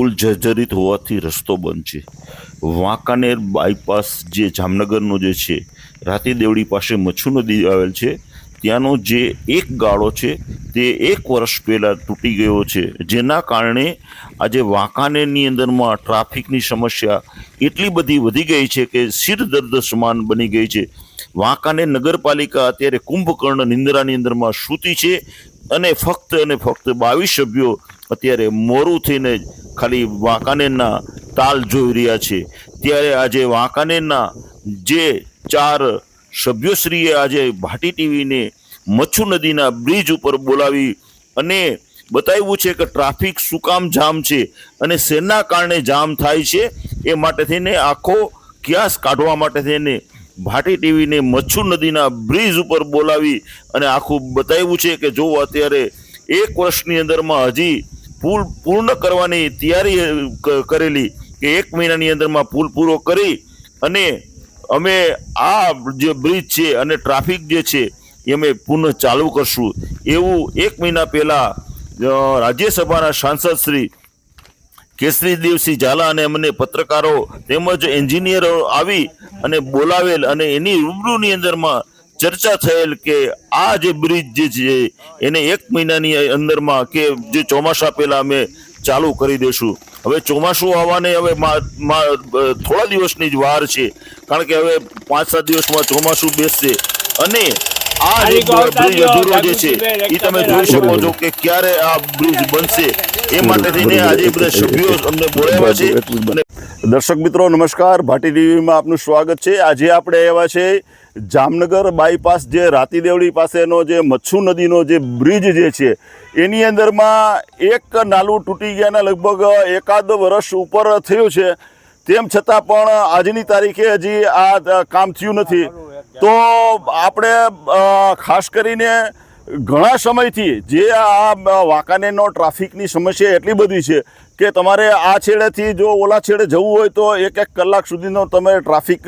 પુલ જર્જરિત હોવાથી રસ્તો બંધ છે. વાંકાનેર બાયપાસ જે જામનગરનો જે છે, રાતી દેવડી પાસે મચ્છુ નદી આવેલ છે. ત્યાંનો જે એક ગાળો છે, તે એક વર્ષ પહેલાં તૂટી ગયો છે. જેના કારણે આજે વાંકાનેરની અંદરમાં ટ્રાફિકની સમસ્યા એટલી બધી વધી ગઈ છે કે સિર દર્દ સમાન બની ગઈ છે. વાંકાનેર નગરપાલિકા અત્યારે કુંભકર્ણ નિંદ્રાની અંદરમાં સૂતી છે અને ફક્ત અને ફક્ત બાવીસ સભ્યો અત્યારે મોરું થઈને ખાલી વાંકાનેરના તાલ જોઈ રહ્યા છે. ત્યારે આજે વાંકાનેરના જે ચાર સભ્યશ્રીએ આજે ભાટી ટીવીને મચ્છુ નદીના બ્રિજ ઉપર બોલાવી અને બતાવ્યું છે કે ટ્રાફિક શું કામ જામ છે અને શેના કારણે જામ થાય છે એ માટે થઈને આખો ક્યાસ કાઢવા માટે થઈને ભાટી ટીવીને મચ્છુ નદીના બ્રિજ ઉપર બોલાવી અને આખું બતાવ્યું છે કે જો અત્યારે એક વર્ષની અંદરમાં હજી પુલ પૂર્ણ કરવાની તૈયારી કરેલી કે એક મહિનાની અંદરમાં પુલ પૂરો કરી અને અમે આ જે બ્રિજ છે અને ટ્રાફિક જે છે એ અમે પુનઃ ચાલુ કરશું. એવું એક મહિના પહેલાં રાજ્યસભાના સાંસદ શ્રી કેસરી દેવસિંહ ઝાલા અને અમને પત્રકારો તેમજ એન્જિનિયરો આવી અને બોલાવેલ અને એની રૂબરૂની અંદરમાં ચર્ચા થયેલ કે આ જે બ્રિજ જે છે, એને એક મહિનાની અંદરમાં કે જે ચોમાસા પહેલાં અમે ચાલુ કરી દેશું. હવે ચોમાસું આવવાને હવે થોડા દિવસની જ વાર છે. કારણ કે હવે પાંચ સાત દિવસમાં ચોમાસું બેસશે. અને આ જે બ્રિજ અધૂરો જે છે એ તમે જોઈ શકો છો કે ક્યારે આ બ્રિજ બનશે. એ માટે થઈને આજે બધા સભ્યો અમને બોલાવ્યા છે. દર્શક મિત્રો નમસ્કાર. ભાટી ટીવીમાં આપનું સ્વાગત છે. આજે આપણે આવ્યા છે જામનગર બાયપાસ જે રાતીદેવડી પાસેનો જે મચ્છુ નદીનો જે બ્રિજ જે છે એની અંદરમાં એક નાલું તૂટી ગયાના લગભગ એકાદ વર્ષ ઉપર થયું છે. તેમ છતાં પણ આજની તારીખે હજી આ કામ થયું નથી. તો આપણે ખાસ કરીને ઘણા સમયથી જે આ વાંકાનેરનો ટ્રાફિકની સમસ્યા એટલી બધી છે કે તમારે આ છેડેથી જો ઓલા છેડે જવું હોય તો એક એક કલાક સુધીનો તમે ટ્રાફિક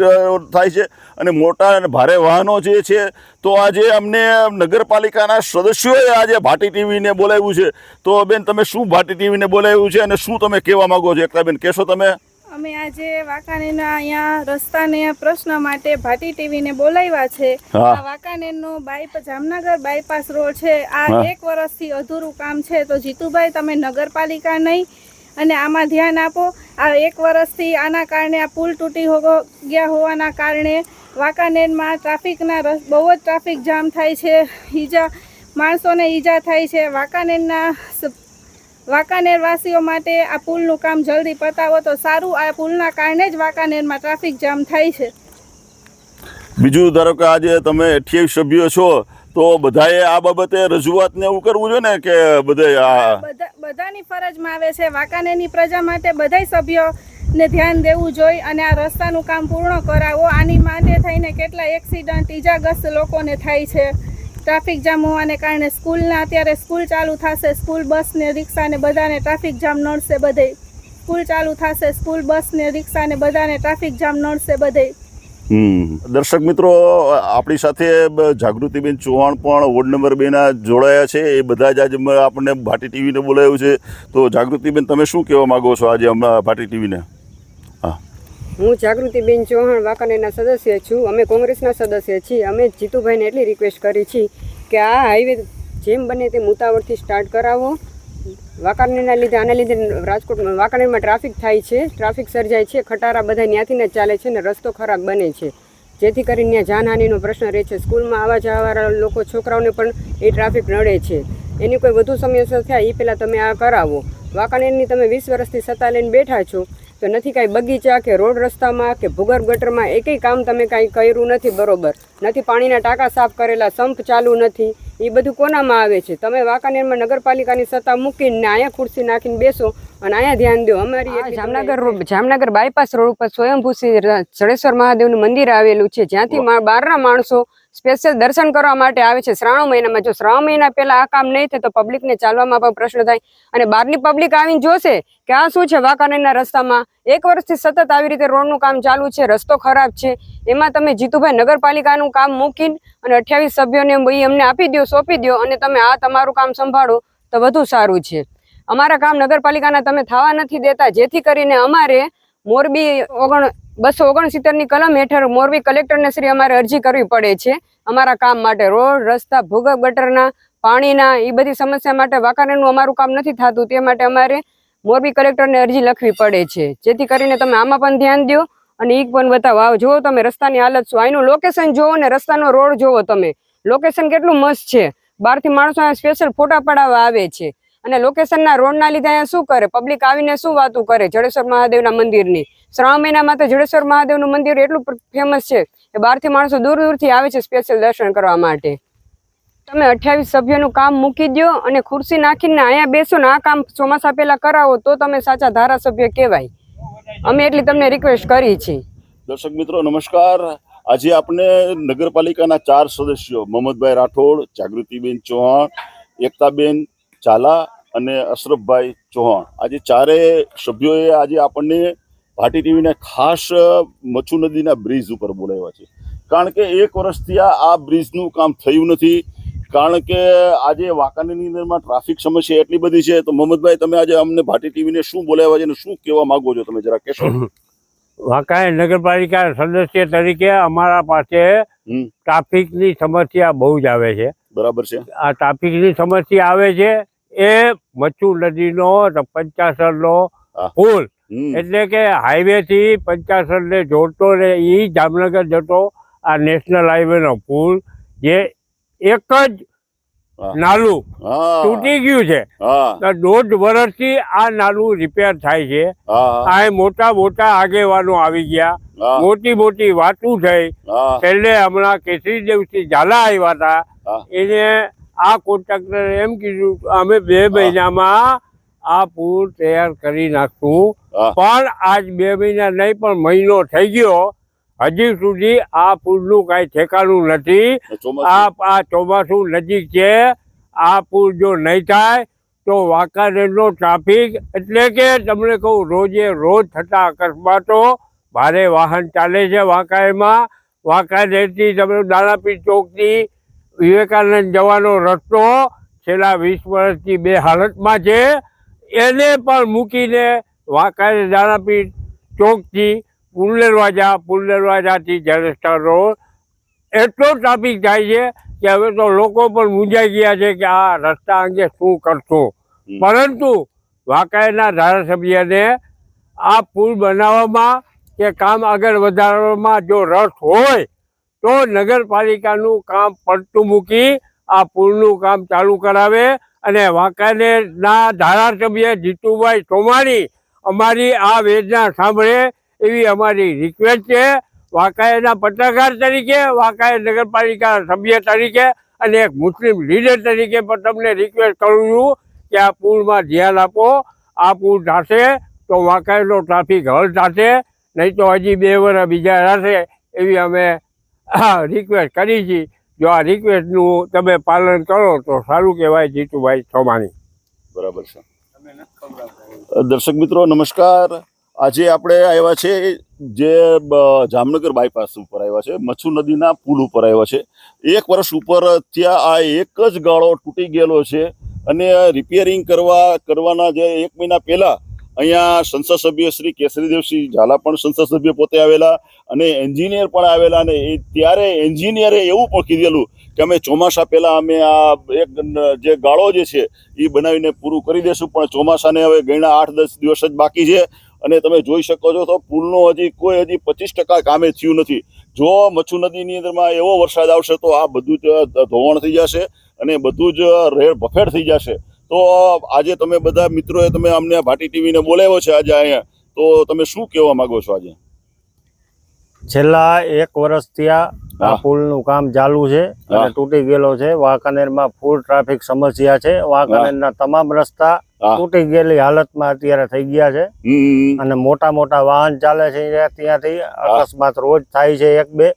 થાય છે. અને મોટા અને ભારે વાહનો જે છે, તો આજે અમને નગરપાલિકાના સદસ્યોએ આજે ભાટી ટીવીને બોલાવ્યું છે. તો બેન, તમે શું ભાટી ટીવીને બોલાવ્યું છે અને શું તમે કહેવા માગો છો? એકતાબેન, કહેશો તમે? અમે આજે વાંકાનેરના અહીંયા રસ્તાને પ્રશ્ન માટે ભાટી ટીવીને બોલાવ્યા છે. આ વાંકાનેરનો બાઈપ જામનગર બાયપાસ રોડ છે. આ એક વર્ષથી અધૂરું કામ છે. તો જીતુભાઈ તમે નગરપાલિકા નહીં અને આમાં ધ્યાન આપો. આ એક વર્ષથી આના કારણે આ પુલ તૂટી ગયા હોવાના કારણે વાંકાનેરમાં ટ્રાફિકના બહુ જ ટ્રાફિક જામ થાય છે. ઈજા માણસોને ઈજા થાય છે. વાંકાનેરના વાંકાનેર વાસીઓ માટે આ પુલનું કામ જલ્દી પતાવો તો સારું. આ પુલના કારણે જ વાંકાનેરમાં ટ્રાફિક જામ થાય છે. બીજું ધારો કે આજે તમે અઠ્યાવીસ સભ્યો છો તો બધાએ આ બાબતે રજૂઆત ને એવું કરવું જોઈએ ને કે બધે બધાની ફરજમાં આવે છે. વાંકાનેરની પ્રજા માટે બધા સભ્યો ને ધ્યાન દેવું જોઈએ અને આ રસ્તાનું કામ પૂર્ણ કરાવો. આની માટે થઈને કેટલા એક્સિડન્ટ ઈજાગ્રસ્ત લોકોને થાય છે. ટ્રાફિક જામ હોવાને કારણે સ્કૂલના અત્યારે સ્કૂલ ચાલુ થશે. સ્કૂલ બસ ને રિક્ષા ને બધાને ટ્રાફિક જામ નડશે બધે. સ્કૂલ ચાલુ થશે, સ્કૂલ બસ ને રિક્ષા ને બધાને ટ્રાફિક જામ નડશે બધે. દર્શક મિત્રો, આપણી સાથે જાગૃતિબેન ચૌહાણ પણ વોર્ડ નંબર બેના જોડાયા છે. એ બધા જ આજે આપણને ભાટી ટીવીને બોલાવ્યું છે. તો જાગૃતિબેન, તમે શું કહેવા માંગો છો આજે ભાટી ટીવીને? હું જાગૃતિબેન ચૌહાણ, વાંકાનેરના સદસ્ય છું. અમે કોંગ્રેસના સદસ્ય છીએ. અમે જીતુભાઈને એટલી રિક્વેસ્ટ કરી છે કે આ હાઈવે જેમ બને તેમ ઉતાવળથી સ્ટાર્ટ કરાવો. વાંકાનેરના લીધે, આના લીધે રાજકોટમાં વાંકાનેરમાં ટ્રાફિક થાય છે. ટ્રાફિક સર્જાય છે. ખટારા બધા ત્યાંથી જ ચાલે છે ને રસ્તો ખરાબ બને છે. જેથી કરીને ત્યાં જાનહાનિનો પ્રશ્ન રહે છે. સ્કૂલમાં આવા જવાવાળા લોકો, છોકરાઓને પણ એ ટ્રાફિક નડે છે. એની કોઈ વધુ સમસ્યા થાય એ પહેલાં તમે આ કરાવો. વાંકાનેરની તમે વીસ વર્ષથી સત્તા લઈને બેઠા છો. તો નથી કાંઈ બગીચા કે રોડ રસ્તામાં કે ભૂગર્ભ ગટરમાં એકેય કામ તમે કાંઈ કર્યું નથી બરોબર. નથી પાણીના ટાંકા સાફ કરેલા સંપ ચાલુ નથી. એ બધું કોનામાં આવે છે? તમે વાંકાનેરમાં નગરપાલિકાની સત્તા મૂકીને અહીંયા ખુરશી નાખીને બેસો અને અહીંયા ધ્યાન દો. અમારી જામનગર જામનગર બાયપાસ રોડ ઉપર સ્વયંભૂ જડેશ્વર મહાદેવનું મંદિર આવેલું છે. જ્યાંથી બહારના માણસો સ્પેશિયલ દર્શન કરવા માટે આવે છે. શ્રાવણ મહિનામાં. જો શ્રાવણ મહિના પહેલા આ કામ નહીં થાય તો પબ્લિકને ચાલવામાં પણ પ્રશ્ન થાય અને બહારની પબ્લિક આવીને જોશે કે આ શું છે વાંકાનેરના રસ્તામાં. એક વર્ષથી સતત આવી રીતે રોડનું કામ ચાલુ છે, રસ્તો ખરાબ છે. એમાં તમે જીતુભાઈ નગરપાલિકાનું કામ મૂકીને અને અઠ્યાવીસ સભ્યોને અમને આપી દો સોંપી દો અને તમે આ તમારું કામ સંભાળો તો વધુ સારું છે. અમારા કામ નગરપાલિકાના તમે થવા નથી દેતા. જેથી કરીને અમારે મોરબી ઓગણ બસો ઓગણસિત્તેરની કલમ હેઠળ મોરબી કલેક્ટરને શ્રી અમારે અરજી કરવી પડે છે. અમારા કામ માટે રોડ, રસ્તા, ભૂગર્ભ ગટરના, પાણીના એ બધી સમસ્યા માટે વાકારણનું અમારું કામ નથી થતું. તે માટે અમારે મોરબી કલેક્ટરને અરજી લખવી પડે છે. જેથી કરીને તમે આમાં પણ ધ્યાન દો અને ઈ પણ બતાવો. આવ, જુઓ તમે રસ્તાની હાલત શું. અહીંનું લોકેશન જુઓ ને રસ્તાનો રોડ જુઓ તમે. લોકેશન કેટલું મસ્ત છે. બહારથી માણસો સ્પેશિયલ ફોટા પડાવવા આવે છે. અને લોકેશનના રોડના લીધે અહીંયા શું કરે? પબ્લિક આવીને શું વાતું કરે? જડેશ્વર મહાદેવના મંદિરની. શ્રાવણ મહિનામાં તો જડેશ્વર મહાદેવનું મંદિર એટલું ફેમસ છે કે બહારથી માણસો દૂર દૂરથી આવે છે સ્પેશિયલ દર્શન કરવા માટે. તમે અઠ્યાવીસ સભ્યોનું કામ મૂકી દો અને ખુરશી નાખીને અહીંયા બેસો ને આ કામ ચોમાસા પહેલાં કરાવો તો તમે સાચા ધારાસભ્ય કહેવાય. અમે એટલી તમને રિક્વેસ્ટ કરી છે દર્શક મિત્રો, નમસ્કાર. આજે આપણે નગરપાલિકાના ચાર સદસ્યો, મોહમ્મદભાઈ રાઠોડ, જાગૃતિબેન ચૌહાણ, એકતાબેન ઝાલા અને અશરફભાઈ ચૌહાણ. આજે ચારે સભ્યોએ આજે આપણને ભાટી ટીવીને ખાસ મચ્છુ નદીના બ્રિજ ઉપર બોલાવ્યા છે. કારણ કે એક વર્ષથી આ આ બ્રિજનું કામ થયું નથી. કારણ કે આજે વાંકાનેરની અંદરમાં ટ્રાફિક સમસ્યા એટલી બધી છે. તો મોહમ્મદભાઈ તમે આજે અમને ભાટી ટીવીને શું બોલાવ્યા છે અને શું કહેવા માંગો છો તમે જરા કહેશો? વાંકાનેર નગરપાલિકા સદસ્ય તરીકે અમારા પાસે ટ્રાફિકની સમસ્યા બહુ જ આવે છે. બરાબર છે. આ ટ્રાફિકની સમસ્યા આવે છે એ મચ્છુ નદીનો પંચાસરનો. પુલ. એટલે કે હાઈવે થી પંચાસરને જોડતો ને એ જામનગર જતો આ નેશનલ હાઈવેનો પુલ જે એક જ. નાલું તૂટી ગયું છે. તો દોઢ વર્ષથી આ નાલું રિપેર થાય છે. આ મોટા મોટા આગેવાનો આવી ગયા. મોટી મોટી વાતું થઈ. છેલ્લે હમણાં કેસરી દેવસિંહ ઝાલા આવ્યા હતા. એને આ કોન્ટ્રાક્ટરે એમ કીધું અમે બે મહિનામાં આ પુલ તૈયાર કરી નાખશું. પણ આજ બે મહિના નહીં પણ મહિનો થઈ ગયો. હજી સુધી આ પુલનું કાંઈ ઠેકાણું નથી. આ ચોમાસું. નજીક છે. આ પુલ જો નહીં થાય તો વાંકાનેરનો ટ્રાફિક એટલે કે તમને કહું રોજે રોજ થતા અકસ્માતો ભારે વાહન ચાલે છે વાંકાનેરમાં. વાંકાનેરથી તમે દાણાપીર ચોકથી વિવેકાનંદ જવાનો રસ્તો છેલ્લા વીસ વર્ષથી બે હાલતમાં છે. એને પણ મૂકીને વાંકાને દાણાપીઠ ચોકથી પુલ પુલ્લેરવાજાથી જલેસ્ટર રોડ. એટલો ટ્રાફિક થાય છે કે હવે તો લોકો પણ મૂંઝાઈ ગયા છે કે આ રસ્તા અંગે શું કરશો. પરંતુ વાંકાઈના ધારાસભ્યને આ પુલ બનાવવામાં કે કામ આગળ વધારવામાં જો રસ હોય તો નગરપાલિકાનું કામ પડતું મૂકી આ પુલનું કામ ચાલુ કરાવે અને વાંકાનેરના ધારાસભ્ય જીતુભાઈ સોમાણી અમારી આ વેદના સાંભળે એવી અમારી રિક્વેસ્ટ છે. વાંકાયાના પત્રકાર તરીકે વાંકાયા નગરપાલિકા સભ્ય તરીકે અને એક મુસ્લિમ લીડર તરીકે પણ તમને રિક્વેસ્ટ કરું છું કે આ પુલમાં ધ્યાન આપો. આ પુલ થશે તો વાંકાનેરનો ટ્રાફિક હલ થશે, નહીં તો હજી બે વર્ષ બીજા રહેશે એવી અમે રિક્વેસ્ટ કરી છે. જો આ રિક્વેસ્ટનું તમે પાલન કરો તો સારું કહેવાય જીતુભાઈ સોમાણી બરાબર છે. દર્શક મિત્રો, નમસ્કાર. આજે આપણે આવ્યા છે જે જામનગર બાયપાસ ઉપર આવ્યા છે, મચ્છુ નદીના પુલ ઉપર આવ્યા છે. એક વર્ષ ઉપર ત્યાં આ એક જ ગાળો તૂટી ગયેલો છે અને રિપેરિંગ કરવા, કરવાના જે એક મહિના પહેલા અહીંયા સંસદ સભ્ય શ્રી કેસરીદેવસિંહ ઝાલા પણ સંસદ સભ્ય પોતે આવેલા અને એન્જિનિયર પણ આવેલા અને એ ત્યારે એન્જિનિયરે એવું પણ કીધેલું કે અમે ચોમાસા પહેલાં અમે આ એક જે ગાળો જે છે એ બનાવીને પૂરું કરી દેશું, પણ ચોમાસાને હવે ગણા આઠ દસ દિવસ જ બાકી છે અને તમે જોઈ શકો છો તો પુલનો હજી કોઈ હજી પચીસ ટકા કામે થયું નથી. જો મચ્છુ નદીની અંદરમાં એવો વરસાદ આવશે તો આ બધું જ ધોવાણ થઈ જશે અને બધું જ રેડ ભફેડ થઈ જશે. તો આજે તમે બધા મિત્રોએ તમે અમને ભાટી ટીવીને બોલાવ્યો છે આજે અહીંયા. તો તમે શું કહેવા માગો છો આજે? છેલ્લા એક વર્ષથી આ. પુલનું કામ ચાલુ છે અને તૂટી ગયેલો છે. વાંકાનેરમાં ફૂલ ટ્રાફિક સમસ્યા છે. વાંકાનેરના તમામ રસ્તા તૂટી ગયેલી હાલતમાં અત્યારે થઈ ગયા છે. અને મોટા મોટા વાહન ચાલે છે ત્યાંથી. અકસ્માત રોજ થાય છે એક બે.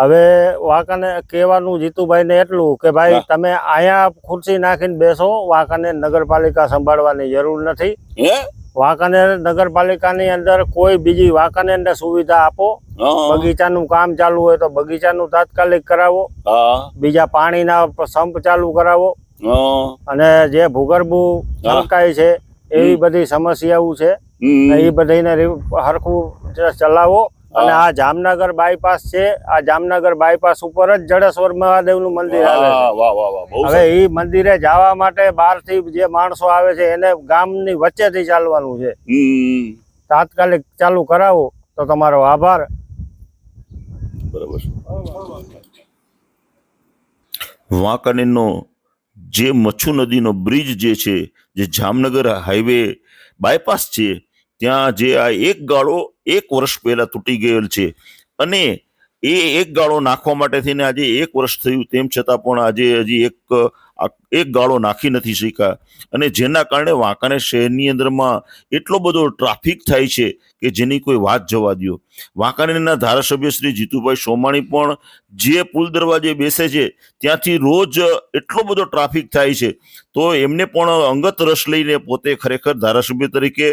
હવે વાંકાને કહેવાનું જીતુભાઈને એટલું કે ભાઈ તમે અહીંયા ખુરશી નાખીને બેસો વાંકાને નગરપાલિકા સંભાળવાની જરૂર નથી. વાંકાને નગરપાલિકાની અંદર કોઈ બીજી વાંકાનેરને સુવિધા આપો. બગીચાનું કામ ચાલુ હોય તો બગીચાનું તાત્કાલિક કરાવો. બીજા પાણીના સંપ ચાલુ કરાવો. અને જે ભૂગર્ભ. છલકાય છે એવી બધી સમસ્યાઓ છે. એ બધાને હરખું ચલાવો. અને આ જામનગર બાયપાસ છે. આ જામનગર બાયપાસ ઉપર જ જડેશ્વર મહાદેવનું મંદિર આવે છે. વાહ, વાહ, વાહ, વાહ. હવે એ મંદિરે જવા માટે બહારથી જે માણસો આવે છે એને ગામની વચ્ચેથી ચાલવાનું છે. તાત્કાલિક ચાલુ કરાવો તો તમારો આભાર. બરાબર વાંકાનેરનો જે મચ્છુ નદીનો બ્રિજ જે છે જે જામનગર હાઈવે બાયપાસ છે ત્યાં જે આ એક ગાળો એક વર્ષ પહેલાં તૂટી ગયેલ છે. અને એ એક ગાળો નાખવા માટે થઈને આજે એક વર્ષ થયું, તેમ છતાં પણ આજે હજી એક એક ગાળો નાખી નથી શક્યા. અને જેના કારણે વાંકાનેર શહેરની અંદરમાં એટલો બધો ટ્રાફિક થાય છે કે જેની કોઈ વાત જવા દ્યો. વાંકાનેરના ધારાસભ્ય શ્રી જીતુભાઈ સોમાણી પણ જે પુલ દરવાજે બેસે છે, ત્યાંથી રોજ એટલો બધો ટ્રાફિક થાય છે. તો એમને પણ અંગત રસ લઈને પોતે ખરેખર ધારાસભ્ય તરીકે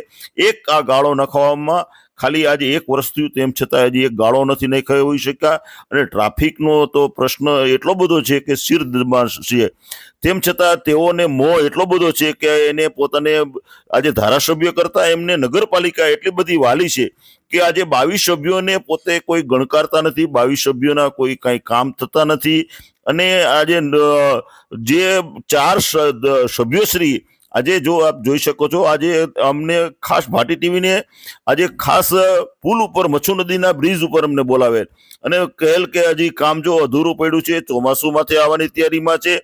એક આ ગાળો નખાવવામાં ખાલી આજે એક વર્ષ થયું તેમ છતાં હજી એક ગાળો નથી નખાયો હોઈ શક્યા. અને ટ્રાફિકનો તો પ્રશ્ન એટલો બધો છે કે શિર છે. તેમ છતાં તેઓને મોહ એટલો બધો છે કે એને પોતાને આજે ધારાસભ્ય કરતાં એમને નગરપાલિકા એટલી બધી વાલી છે કે આજે બાવીસ સભ્યોને પોતે કોઈ ગણકારતા નથી, બાવીસ સભ્યોના કોઈ કાંઈ કામ થતા નથી. અને આજે જે ચાર સભ્યોશ્રી આજે જો આપ જોઈ શકો છો, આજે અમને ખાસ ભાટી ટીવીને આજે ખાસ પુલ ઉપર મચ્છુ નદીના બ્રિજ ઉપર અમને બોલાવે અને કહેલ કે હજી કામ જો અધૂરું પડ્યું છે ચોમાસુમાંથી આવવાની તૈયારીમાં છે,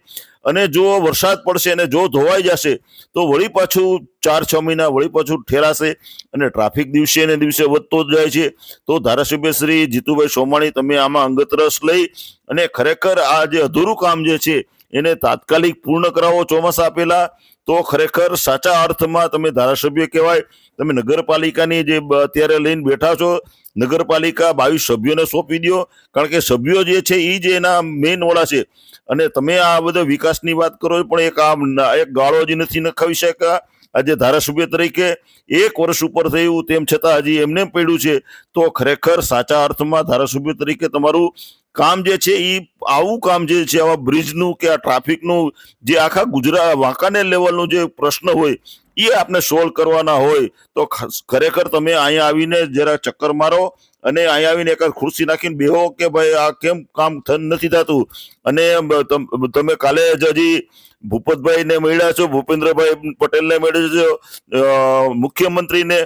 અને જો વરસાદ પડશે અને જો ધોવાઈ જશે, તો વળી પાછું ચાર છ મહિના વળી પાછું ઠેરાશે અને ટ્રાફિક દિવસે ને દિવસે વધતો જ જાય છે. તો ધારાસભ્ય શ્રી જીતુભાઈ સોમાણી, તમે આમાં અંગત રસ લઈ અને ખરેખર આ જે અધૂરું કામ જે છે, એને તાત્કાલિક પૂર્ણ કરાવો ચોમાસા પહેલા. તો ખરેખર સાચા અર્થમાં તમે ધારાસભ્ય કહેવાય, તમે નગરપાલિકાની જે અત્યારે લઈને બેઠા છો, નગરપાલિકા બાવીસ સભ્યોને સોંપી દો કારણ કે સભ્યો જે છે એ જ એના મેઇન વડા છે. અને તમે આ બધા વિકાસની વાત કરો પણ એક આ એક ગાળો જ નથી નખાવી શક્યા. આજે ધારાસભ્ય તરીકે એક વર્ષ ઉપર થયું, તેમ છતાં હજી એમને પડ્યું છે. તો ખરેખર સાચા અર્થમાં ધારાસભ્ય તરીકે તમારું કામ જે છે એ આવું કામ જે છે, આવા બ્રિજનું કે આ ટ્રાફિકનું જે આખા ગુજરાત વાંકાનેર લેવલનું જે પ્રશ્ન હોય એ આપને સોલ્વ કરવાના હોય. તો ખરેખર તમે અહીંયા આવીને જરા ચક્કર મારો અને અહીંયા આવીને એક ખુરશી નાખીને બેહો કે ભાઈ આ કેમ કામ નથી થતું? અને તમે કાલે જ હજી ભૂપતભાઈને મળ્યા છો, ભૂપેન્દ્રભાઈ પટેલને મળ્યા છો મુખ્યમંત્રીને.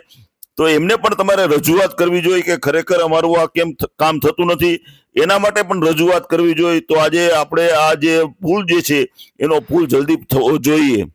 તો એમને પણ તમારે રજૂઆત કરવી જોઈએ કે ખરેખર અમારું આ કેમ કામ થતું નથી? એના માટે પણ રજૂઆત કરવી જોઈએ. તો આજે આપણે આ જે પુલ જે છે, એનો પુલ જલ્દી થવો જોઈએ.